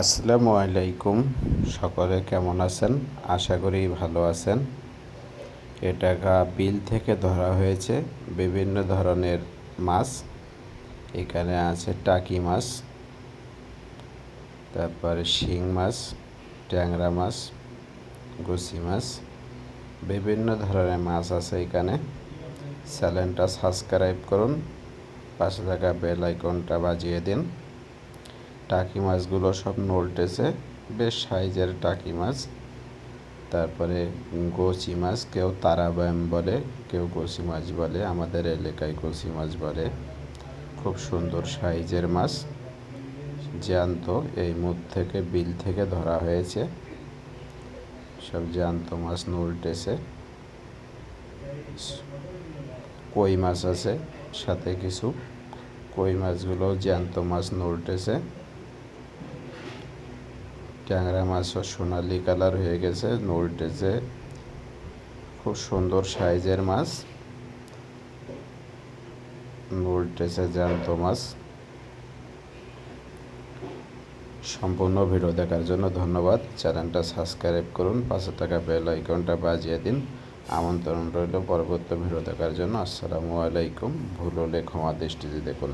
আসসালামু আলাইকুম। সকলে কেমন আছেন? আশা করি ভালো আছেন। এটা বিল থেকে ধরা হয়েছে বিভিন্ন ধরনের মাছ। এখানে আছে টাকি মাছ, তারপরে শিং মাছ, ট্যাংরা মাছ, গুছি মাছ, বিভিন্ন ধরনের মাছ আছে এখানে। চ্যানেলটা সাবস্ক্রাইব করুন, পাশে থাকা বেল আইকনটা বাজিয়ে দিন। টাকি মাছগুলো সব নলটেছে বেশ সাইজের টাকি মাছ। তারপরে গোচি মাছ, কেউ তারাবায়াম বলে, কেউ গোচি মাছ বলে, আমাদের এলাকায় গোচি মাছ বলে। খুব সুন্দর সাইজের মাছ, জ্যান্ত, এই মুখ থেকে বিল থেকে ধরা হয়েছে। সব জ্যান্ত মাছ নলটেছে কই মাছ আছে, সাথে কিছু। কই মাছগুলো জ্যান্ত মাছ নলটেছে ট্যাংরা মাছও সোনালি কালার হয়ে গেছে নলটেছে খুব সুন্দর সাইজের মাছ। নলটেছে জ্যান্ত মাছ। সম্পূর্ণ ভিডিও দেখার জন্য ধন্যবাদ। চ্যানেলটা সাবস্ক্রাইব করুন, পাশে থাকা বেল আইকনটা বাজিয়ে দিন। আমন্ত্রণ রইল পরবর্তী ভিডিও দেখার জন্য। আসসালামু আলাইকুম। ভুল হলে ক্ষমা দৃষ্টিতে দেখুন।